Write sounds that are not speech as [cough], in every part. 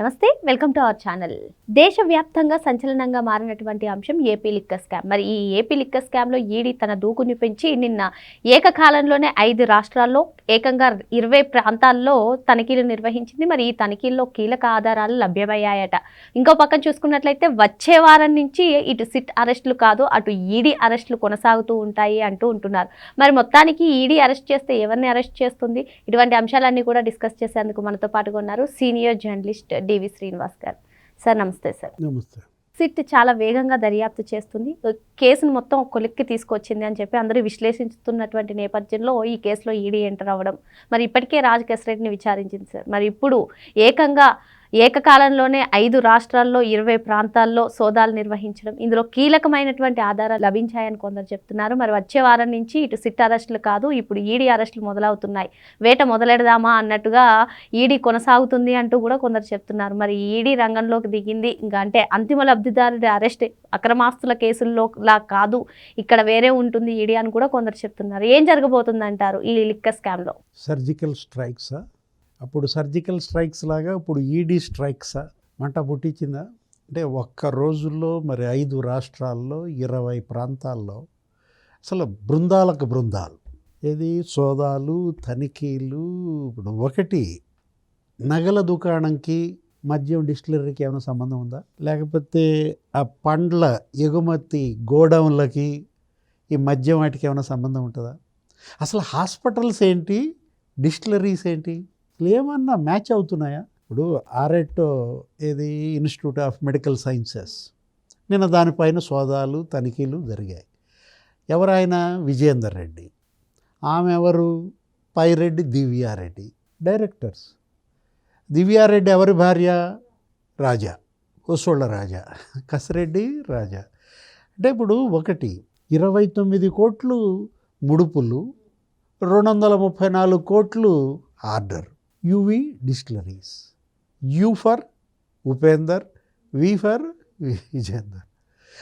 నమస్తే welcome to our channel. దేశవ్యాప్తంగా సంచలనంగా మారినటువంటి అంశం ఏపీ లిక్కర్ స్కామ్. మరి ఈ ఏపీ లిక్క స్కామ్లో ఈడీ తన దూకుని పెంచి నిన్న ఏకకాలంలోనే ఐదు రాష్ట్రాల్లో ఏకంగా ఇరవై ప్రాంతాల్లో తనిఖీలు నిర్వహించింది. మరి ఈ తనిఖీల్లో కీలక ఆధారాలు లభ్యమయ్యాయట. ఇంకో పక్కన చూసుకున్నట్లయితే వచ్చే వారం నుంచి ఇటు సిట్ అరెస్టులు కాదు అటు ఈడీ అరెస్టులు కొనసాగుతూ ఉంటాయి అంటూ ఉంటున్నారు. మరి మొత్తానికి ఈడీ అరెస్ట్ చేస్తే ఎవరిని అరెస్ట్ చేస్తుంది? ఇటువంటి అంశాలన్నీ కూడా డిస్కస్ చేసేందుకు మనతో పాటుగా ఉన్నారు సీనియర్ జర్నలిస్ట్ డివి శ్రీనివాస్ గారు సార్ నమస్తే సార్. నమస్తే. సిట్ చాలా వేగంగా దర్యాప్తు చేస్తుంది. కేసును మొత్తం కొలిక్కి తీసుకొచ్చింది అని చెప్పి అందరూ విశ్లేషిస్తున్నటువంటి నేపథ్యంలో ఈ కేసులో ఈడీ ఎంటర్ అవ్వడం. మరి ఇప్పటికే రాజ్ రెడ్డిని విచారించింది సార్. మరి ఇప్పుడు ఏకంగా ఏకకాలంలోనే ఐదు రాష్ట్రాల్లో ఇరవై ప్రాంతాల్లో సోదాలు నిర్వహించడం. ఇందులో కీలకమైనటువంటి ఆధారాలు లభించాయని కొందరు చెప్తున్నారు. మరి వచ్చే వారం నుంచి ఇటు సిట్ అరెస్టులు కాదు ఇప్పుడు ఈడీ అరెస్టులు మొదలవుతున్నాయి. వేట మొదలెడదామా అన్నట్టుగా ఈడీ కొనసాగుతుంది అంటూ కూడా కొందరు చెప్తున్నారు. మరి ఈడీ రంగంలోకి దిగింది. ఇంకా అంటే అంతిమ లబ్ధిదారుడి అరెస్ట్ అక్రమాస్తుల కేసుల్లో లా కాదు ఇక్కడ వేరే ఉంటుంది ఈడీ అని కూడా కొందరు చెప్తున్నారు. ఏం జరగబోతుంది అంటారు ఈ లిక్క స్కామ్లో? సర్జికల్ స్ట్రైక్సా? అప్పుడు సర్జికల్ స్ట్రైక్స్ లాగా ఇప్పుడు ఈడీ స్ట్రైక్సా మంట పుట్టించిందా? అంటే ఒక్క రోజుల్లో మరి ఐదు రాష్ట్రాల్లో ఇరవై ప్రాంతాల్లో అసలు బృందాలకు బృందాలు. ఏది? సోదాలు తనిఖీలు ఇప్పుడు ఒకటి నగల దుకాణంకి మద్యం డిస్టిలరీకి ఏమైనా సంబంధం ఉందా? లేకపోతే ఆ పండ్ల ఎగుమతి గోడౌన్లకి ఈ మద్యం వాటికి ఏమైనా సంబంధం ఉంటుందా? అసలు హాస్పిటల్స్ ఏంటి? డిస్టిలరీస్ ఏంటి? అసలు ఏమన్నా మ్యాచ్ అవుతున్నాయా? ఇప్పుడు ఆర్ఎట్ ఏది? Institute of medical sciences. నిన్న దానిపైన సోదాలు తనిఖీలు జరిగాయి. ఎవరైనా విజయేందర్ రెడ్డి. ఆమె ఎవరు పైరెడ్డి దివ్యారెడ్డి. డైరెక్టర్స్. దివ్యారెడ్డి ఎవరి భార్య? రాజా. కోసోళ్ళ రాజా. కసిరెడ్డి రాజా. అంటే ఇప్పుడు ఒకటి ఇరవై తొమ్మిది కోట్లు ముడుపులు రెండు వందల ముప్పై నాలుగు కోట్లు order. UV distilleries. U for Upender V for Vijender.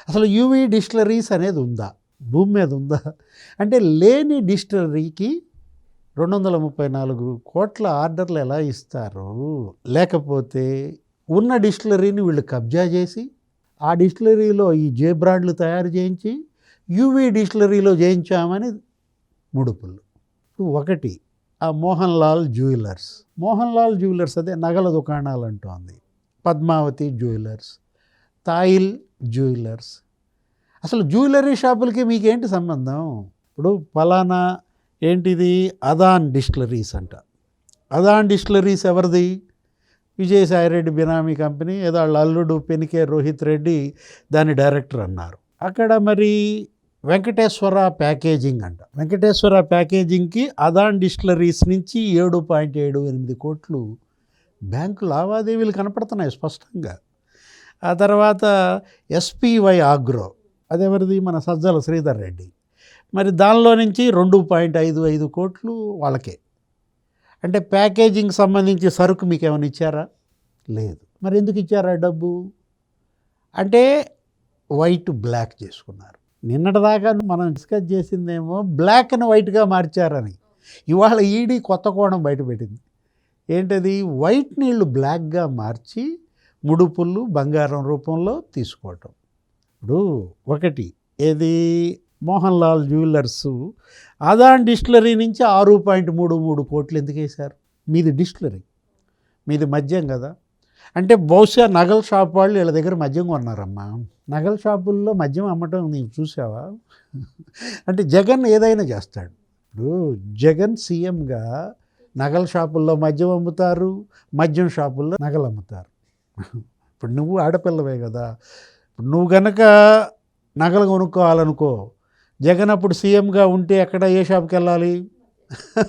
అసలు యువి డిస్టిలరీస్ అనేది ఉందా? భూమి మీద ఉందా? అంటే లేని డిస్టిలరీకి రెండు వందల ముప్పై నాలుగు కోట్ల ఆర్డర్లు ఎలా ఇస్తారు లేకపోతే ఉన్న డిస్టిలరీని వీళ్ళు కబ్జా చేసి ఆ డిస్టిలరీలో ఈ జే బ్రాండ్లు తయారు చేయించి యూవీ డిస్టిలరీలో చేయించామని ముడుపులు. ఒకటి ఆ మోహన్ లాల్ జ్యువెలర్స్. మోహన్ లాల్ జ్యువెలర్స్ అదే నగల దుకాణాలు అంటోంది పద్మావతి జ్యువెలర్స్ తాయిల్ జ్యువెలర్స్. అసలు జ్యువెలరీ షాపులకి మీకేంటి సంబంధం? ఇప్పుడు ఫలానా ఏంటిది? అదాన్ డిస్టిలరీస్ అంట. అదాన్ డిస్టిలరీస్ ఎవరిది? విజయసాయిరెడ్డి బినామీ కంపెనీ ఏదో వాళ్ళ అల్లుడు పెనికే రోహిత్ రెడ్డి దాని డైరెక్టర్ అన్నారు. అక్కడ మరి వెంకటేశ్వర ప్యాకేజింగ్ అంట. వెంకటేశ్వర ప్యాకేజింగ్కి అదాన్ డిస్టిలరీస్ నుంచి ఏడు పాయింట్ ఏడు ఎనిమిది కోట్లు బ్యాంకు లావాదేవీలు కనపడుతున్నాయి స్పష్టంగా. ఆ తర్వాత ఎస్పీవై ఆగ్రో అదెవరిది? మన సజ్జల శ్రీధర్ రెడ్డి. మరి దానిలో నుంచి రెండు పాయింట్ ఐదు ఐదు కోట్లు వాళ్ళకే. అంటే ప్యాకేజింగ్ సంబంధించి సరుకు మీకు ఏమైనా ఇచ్చారా? లేదు. మరి ఎందుకు ఇచ్చారా డబ్బు? అంటే వైట్ బ్లాక్ చేసుకున్నారు. నిన్నటిదాకా మనం డిస్కస్ చేసిందేమో బ్లాక్ అండ్ వైట్గా మార్చారని. ఇవాళ ఈడీ కొత్త కోణం బయటపెట్టింది. ఏంటది? వైట్ నీళ్ళు బ్లాక్గా మార్చి ముడుపులు బంగారం రూపంలో తీసుకోవటం. ఇప్పుడు ఒకటి ఏది? మోహన్ లాల్ జ్యువెలర్స్ అదాన్ డిస్టిలరీ నుంచి ఆరు పాయింట్ మూడు మూడు కోట్లు ఎందుకు వేశారు మీది డిస్టిలరీ. మీది మద్యం కదా? అంటే బహుశా నగల షాప్ వాళ్ళు వీళ్ళ దగ్గర మద్యం కొన్నారమ్మా. నగల షాపుల్లో మద్యం అమ్మటం నీవు చూసావా? అంటే జగన్ ఏదైనా చేస్తాడు. ఇప్పుడు జగన్ సీఎంగా నగల షాపుల్లో మద్యం అమ్ముతారు మద్యం షాపుల్లో నగలు అమ్ముతారు. ఇప్పుడు నువ్వు ఆడపిల్లవే కదా. ఇప్పుడు నువ్వు గనక నగలు కొనుక్కోవాలనుకో జగన్ అప్పుడు సీఎంగా ఉంటే ఎక్కడ ఏ షాప్కి వెళ్ళాలి?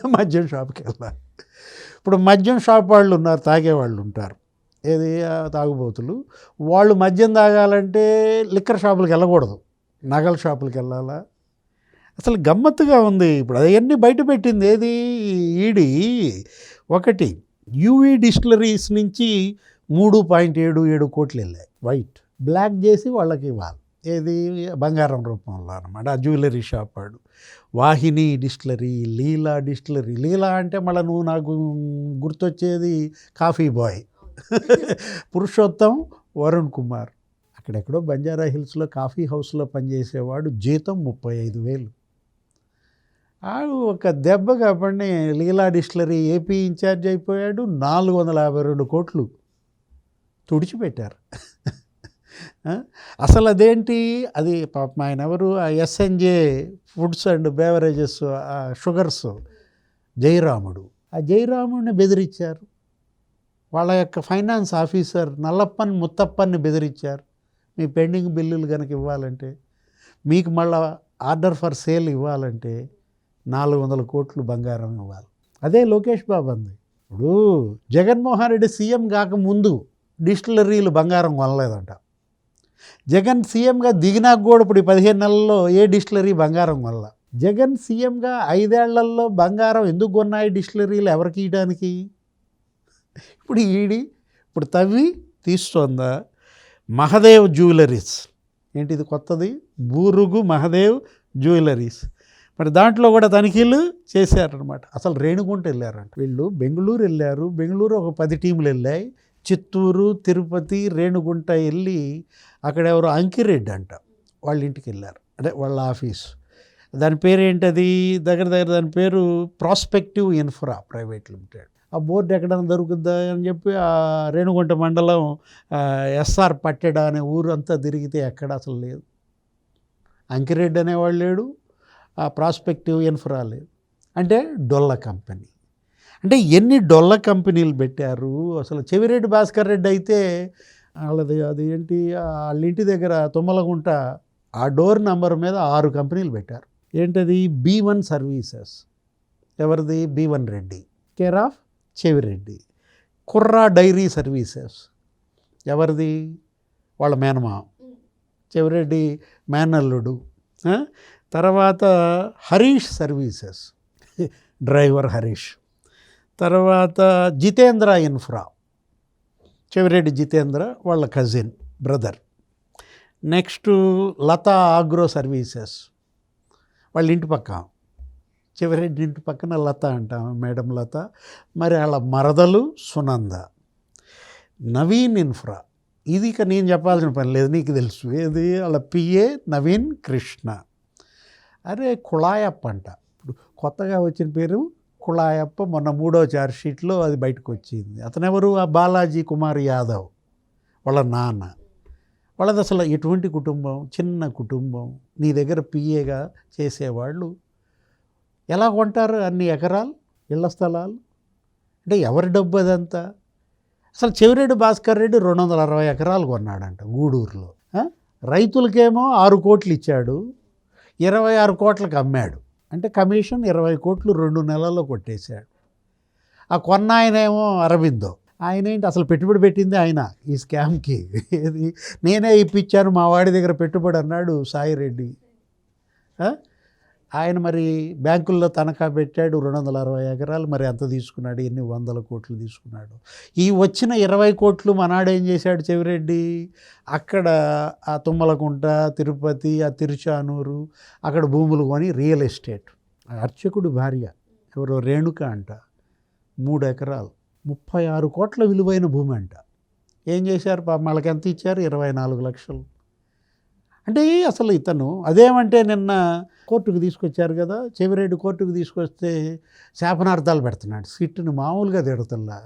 మద్యం షాప్కి వెళ్ళాలి. ఇప్పుడు మద్యం షాప్ వాళ్ళు ఉన్నారు తాగేవాళ్ళు ఉంటారు. ఏది? తాగుబోతులు. వాళ్ళు మద్యం తాగాలంటే లిక్కర్ షాపులకు వెళ్ళకూడదు. నగల షాపులకు వెళ్ళాలా? అసలు గమ్మత్తుగా ఉంది ఇప్పుడు. అవన్నీ బయట పెట్టింది. ఏది? ఈడి ఒకటి. యూవీ డిస్టిలరీస్ నుంచి మూడు పాయింట్ ఏడు ఏడు కోట్లు వెళ్ళాయి. వైట్. బ్లాక్ చేసి వాళ్ళకి ఇవ్వాలి. ఏది? బంగారం రూపంలో అనమాట ఆ జ్యువెలరీ షాప్ వాడు. వాహిని డిస్టిలరీ లీలా డిస్టిలరీ. లీలా అంటే మళ్ళీ నువ్వు నాకు గుర్తొచ్చేది కాఫీ బాయ్. పురుషోత్తం వరుణ్ కుమార్. అక్కడెక్కడో బంజారా హిల్స్లో కాఫీ హౌస్లో పనిచేసేవాడు జీతం ముప్పై ఐదు వేలు. ఆడు ఒక దెబ్బ కాబట్టి లీలా డిస్టిలరీ ఏపీ ఇన్ఛార్జ్ అయిపోయాడు నాలుగు వందల యాభై రెండు కోట్లు తుడిచిపెట్టారు. అసలు అదేంటి అది పాపం ఆయన ఎవరు? ఆ SNJ foods and beverages sugars Jayaramudu. ఆ జయరాముడిని బెదిరించారు. వాళ్ళ యొక్క ఫైనాన్స్ ఆఫీసర్ నల్లప్పన్ ముత్తప్పని బెదిరించారు. మీ పెండింగ్ బిల్లులు కనుక ఇవ్వాలంటే మీకు మళ్ళా ఆర్డర్ ఫర్ సేల్ ఇవ్వాలంటే నాలుగు వందల కోట్లు బంగారం ఇవ్వాలి. అదే లోకేష్ బాబు అంది. ఇప్పుడు జగన్మోహన్ రెడ్డి సీఎం కాకముందు డిస్టిలరీలు బంగారం కొనలేదంట. జగన్ సీఎంగా దిగినా కూడా ఇప్పుడు ఈ పదిహేను నెలల్లో ఏ డిస్టిలరీ బంగారం కొనల. జగన్ సీఎంగా ఐదేళ్ళలో బంగారం ఎందుకు కొన్నాయి డిస్టిలరీలు ఎవరికి ఇవ్వడానికి ఇప్పుడు ఈడి ఇప్పుడు తవ్వి తీస్తోందా మహదేవ్ జ్యువెలరీస్. ఏంటి ఇది కొత్తది? బూరుగు మహదేవ్ జ్యువెలరీస్. మరి దాంట్లో కూడా తనిఖీలు చేశారనమాట అసలు రేణుగుంట వెళ్ళారంట. వీళ్ళు బెంగళూరు వెళ్ళారు. బెంగళూరు ఒక పది టీములు వెళ్ళాయి. చిత్తూరు తిరుపతి రేణుగుంట వెళ్ళి అక్కడ ఎవరు అంకిరెడ్డి అంట. వాళ్ళ ఇంటికి వెళ్ళారు. అంటే వాళ్ళ ఆఫీస్. దాని పేరు ఏంటది దగ్గర దగ్గర దాని పేరు ప్రాస్పెక్టివ్ ఇన్ఫ్రా ప్రైవేట్ లిమిటెడ్. ఆ బోర్డు ఎక్కడైనా దొరుకుద్దా అని చెప్పి ఆ రేణుగుంట మండలం ఎస్ఆర్ పట్టెడ అనే ఊరు అంతా తిరిగితే ఎక్కడ అసలు లేదు. అంకిరెడ్డి అనేవాడు లేడు ఆ ప్రాస్పెక్టివ్ ఇన్ఫ్రా లేదు. అంటే డొల్ల కంపెనీ. అంటే ఎన్ని డొల్ల కంపెనీలు పెట్టారు? అసలు చెవిరెడ్డి భాస్కర్ రెడ్డి అయితే వాళ్ళది అది ఏంటి? వాళ్ళ ఇంటి దగ్గర తుమ్మలగుంట ఆ డోర్ నెంబర్ మీద ఆరు కంపెనీలు పెట్టారు. ఏంటది? B one services. ఎవరిది? B one Reddy. Care of Chevireddy Kurra dairy services. ఎవరిది? వాళ్ళ మేనమా. చెవిరెడ్డి మేనల్లుడు. తర్వాత హరీష్ సర్వీసెస్. డ్రైవర్ హరీష్. తర్వాత జితేంద్ర ఇన్ఫ్రా. చెవిరెడ్డి జితేంద్ర వాళ్ళ cousin brother. Next Latha agro services. వాళ్ళ ఇంటి పక్క. చెవిరెడ్డి ఇంటి పక్కన లత అంటాం మేడం లత. మరి వాళ్ళ మరదలు సునంద. నవీన్ ఇన్ఫ్రా. ఇది ఇక నేను చెప్పాల్సిన పని లేదు నీకు తెలుసు. ఏది వాళ్ళ పిఏ నవీన్ కృష్ణ. అరే కుళాయప్ప అంట. ఇప్పుడు కొత్తగా వచ్చిన పేరు కుళాయప్ప. మొన్న మూడో చార్జ్ షీట్లో అది బయటకు వచ్చింది అతనెవరు? ఆ బాలాజీ కుమార్ యాదవ్. వాళ్ళ నాన్న. వాళ్ళది అసలు ఎటువంటి కుటుంబం? చిన్న కుటుంబం. నీ దగ్గర పిఏగా చేసేవాళ్ళు ఎలా కొంటారు అన్ని ఎకరాలు ఇళ్ళ స్థలాలు? అంటే ఎవరి డబ్బు అదంతా? అసలు చెవిరెడ్డి భాస్కర్ రెడ్డి రెండు వందల అరవై ఎకరాలు కొన్నాడంట గూడూరులో. రైతులకేమో ఆరు కోట్లు ఇచ్చాడు ఇరవై ఆరు కోట్లకు అమ్మాడు. అంటే కమిషన్ ఇరవై కోట్లు రెండు నెలల్లో కొట్టేశాడు. ఆ కొన్న ఆయనేమో అరవిందో ఆయన ఏంటి అసలు పెట్టుబడి పెట్టింది ఆయన ఈ స్కామ్కి? నేనే ఇప్పించాను మా వాడి దగ్గర పెట్టుబడి అన్నాడు సాయిరెడ్డి. ఆయన మరి బ్యాంకుల్లో తనఖా పెట్టాడు రెండు వందల అరవై ఎకరాలు మరి ఎంత తీసుకున్నాడు ఎన్ని వందల కోట్లు తీసుకున్నాడు. ఈ వచ్చిన ఇరవై కోట్లు మనాడు ఏం చేశాడు చెవిరెడ్డి? అక్కడ ఆ తుమ్మలకుంట తిరుపతి ఆ తిరుచానూరు అక్కడ భూములు కొని రియల్ ఎస్టేట్. ఆ అర్చకుడు భార్య ఎవరో రేణుక అంట మూడు ఎకరాలు ముప్పై ఆరు కోట్ల విలువైన భూమి అంట. ఏం చేశారు పాపం వాళ్ళకి ఎంత ఇచ్చారు? ఇరవై నాలుగు లక్షలు. అంటే అసలు ఇతను అదేమంటే నిన్న కోర్టుకు తీసుకొచ్చారు కదా చెవిరెడ్డి కోర్టుకు తీసుకొస్తే శాపనార్థాలు పెడుతున్నాడు. సిట్టుని మామూలుగా తిడతల్లా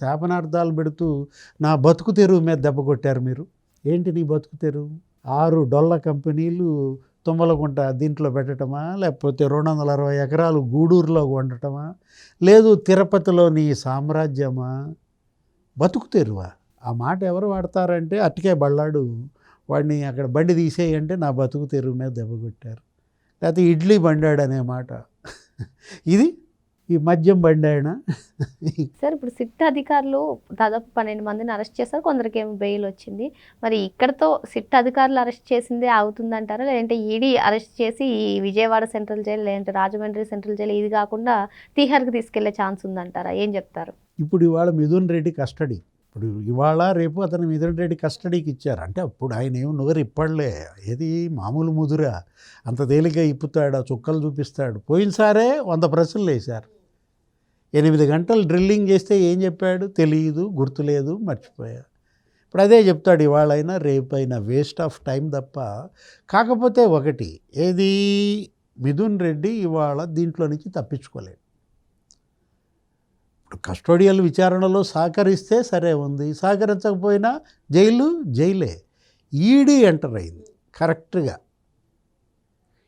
శాపనార్థాలు పెడుతూ నా బతుకు తెరువు మీద దెబ్బ కొట్టారు మీరు. ఏంటి నీ బతుకు తెరువు? ఆరు డొల్ల కంపెనీలు తుమ్మలగుంట దీంట్లో పెట్టడమా లేకపోతే రెండు వందల అరవై ఎకరాలు గూడూరులో ఉండటమా లేదు తిరుపతిలో నీ సామ్రాజ్యమా? బతుకు తెరువా? ఆ మాట ఎవరు వాడతారంటే అట్టికే బళ్ళాడు వాడిని అక్కడ బండి తీసేయంటే నా బతుకు తెరువు మీద దెబ్బ కొట్టారు. లేకపోతే ఇడ్లీ బండాడు అనే మాట. ఇది ఈ మద్యం బండాయన. సార్ ఇప్పుడు సిట్ అధికారులు దాదాపు పన్నెండు మందిని అరెస్ట్ చేశారు కొందరికి ఏమో బెయిల్ వచ్చింది. మరి ఇక్కడతో సిట్ అధికారులు అరెస్ట్ చేసిందే అవుతుందంటారా? లేదంటే ఈడీ అరెస్ట్ చేసి ఈ విజయవాడ సెంట్రల్ జైలు లేదంటే రాజమండ్రి సెంట్రల్ జైలు ఇది కాకుండా తీహార్కి తీసుకెళ్ళే ఛాన్స్ ఉందంటారా? ఏం చెప్తారు? ఇప్పుడు ఇవాళ మిథున్ రెడ్డి కస్టడీ. ఇప్పుడు ఇవాళ రేపు అతను మిథున్ రెడ్డి కస్టడీకి ఇచ్చారు. అంటే అప్పుడు ఆయన ఏం నొగరు ఇప్పడలే. ఏది మామూలు ముదురా. అంత తేలిగ్గా ఇప్పుతాడు ఆ చుక్కలు చూపిస్తాడు. పోయినసారే వంద ప్రశ్నలు వేశారు. ఎనిమిది గంటలు డ్రిల్లింగ్ చేస్తే ఏం చెప్పాడు? తెలియదు గుర్తులేదు మర్చిపోయా ఇప్పుడు అదే చెప్తాడు ఇవాళైనా రేపైనా వేస్ట్ ఆఫ్ టైం తప్ప. కాకపోతే ఒకటి ఏది మిథున్ రెడ్డి ఇవాళ దీంట్లో నుంచి తప్పించుకోలేడు. కస్టోడియల్ విచారణలో సహకరిస్తే సరే ఉంది. సహకరించకపోయినా జైలు జైలే. ఈడీ ఎంటర్ అయింది కరెక్ట్గా.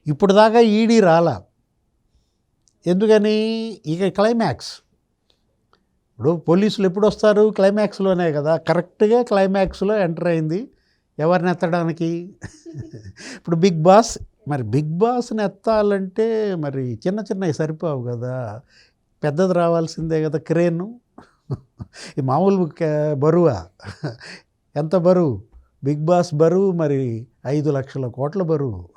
ఇప్పుడు దాకా ఈడీ రాలా. ఎందుకని? ఇక క్లైమాక్స్. ఇప్పుడు పోలీసులు ఎప్పుడు వస్తారు? క్లైమాక్స్లోనే కదా. కరెక్ట్గా క్లైమాక్స్లో ఎంటర్ అయింది. ఎవరిని ఎత్తడానికి? ఇప్పుడు బిగ్ బాస్. మరి బిగ్ బాస్ని ఎత్తాలంటే మరి చిన్న చిన్నవి సరిపోవు కదా. పెద్దది రావాల్సిందే కదా క్రేను ఈ మామూలు క- బరువా? ఎంత బరువు? బిగ్ బాస్ బరువు మరి ఐదు లక్షల కోట్ల బరువు.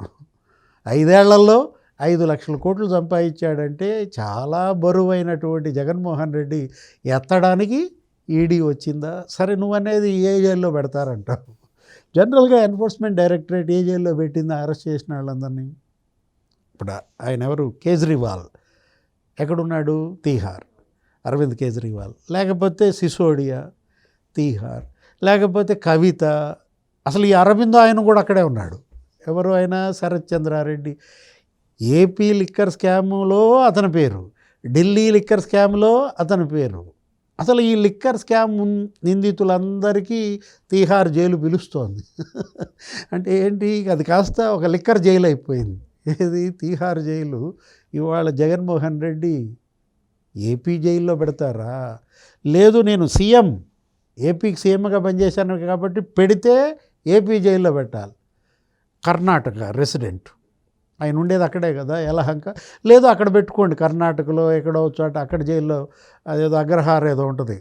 ఐదేళ్ళలో ఐదు లక్షల కోట్లు సంపాదించాడంటే చాలా బరువైనటువంటి జగన్మోహన్ రెడ్డి ఎత్తడానికి ఈడీ వచ్చిందా? సరే నువ్వు అనేది ఏ జైల్లో పెడతారంటావు? జనరల్గా ఎన్ఫోర్స్మెంట్ డైరెక్టరేట్ ఏ జైల్లో పెట్టిందా అరెస్ట్ చేసిన వాళ్ళందరినీ? ఇప్పుడు ఆయన ఎవరు? కేజ్రీవాల్. ఎక్కడున్నాడు? తీహార్. అరవింద్ కేజ్రీవాల్. లేకపోతే సిసోడియా తీహార్. లేకపోతే కవిత. అసలు ఈ అరవింద్ ఆయన కూడా అక్కడే ఉన్నాడు. ఎవరు ఆయన శరత్ చంద్రారెడ్డి. ఏపీ లిక్కర్ స్కామ్లో అతని పేరు. ఢిల్లీ లిక్కర్ స్కామ్లో అతని పేరు. అసలు ఈ లిక్కర్ స్కామ్ నిందితులందరికీ తీహార్ జైలు పిలుస్తోంది. [laughs] అంటే ఏంటి? అది కాస్త ఒక లిక్కర్ జైలు అయిపోయింది ఏది? తీహార్ జైలు. ఇవాళ జగన్మోహన్ రెడ్డి ఏపీ జైల్లో పెడతారా? లేదు నేను సీఎం. ఏపీకి సీఎంగా పనిచేశాను కాబట్టి పెడితే ఏపీ జైల్లో పెట్టాలి. కర్ణాటక రెసిడెంట్. ఆయన ఉండేది అక్కడే కదా యలహంక. లేదు అక్కడ పెట్టుకోండి కర్ణాటకలో ఎక్కడో చోట అక్కడ జైల్లో అదేదో అగ్రహార్ ఏదో ఉంటుంది.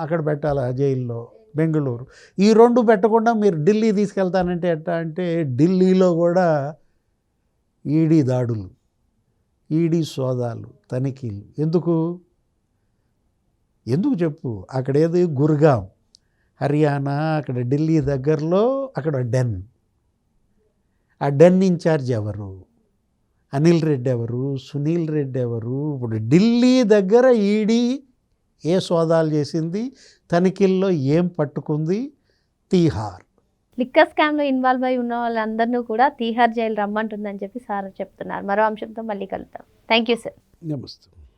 అక్కడ పెట్టాలి ఆ జైల్లో బెంగళూరు. ఈ రెండు పెట్టకుండా మీరు ఢిల్లీ తీసుకెళ్తానంటే ఎట్టా అంటే ఢిల్లీలో కూడా ఈడీ దాడులు. ఈడీ సోదాలు తనిఖీలు. ఎందుకు? ఎందుకు చెప్పు? అక్కడ ఏది? గుర్గాం. హర్యానా అక్కడ ఢిల్లీ దగ్గరలో అక్కడ డెన్. ఆ డెన్ ఇన్ఛార్జ్ ఎవరు? అనిల్ రెడ్డి ఎవరు? సునీల్ రెడ్డి ఎవరు? ఇప్పుడు ఢిల్లీ దగ్గర ఈడీ ఏ సోదాలు చేసింది? తనిఖీల్లో ఏం పట్టుకుంది? తీహార్. లిక్కర్ స్కామ్లో ఇన్వాల్వ్ అయి ఉన్న వాళ్ళందరినీ కూడా తీహార్ జైలు రమ్మంటుందని చెప్పి సార్ చెప్తున్నారు. మరో అంశంతో మళ్ళీ కలుద్దాం. Thank you sir. నమస్తే.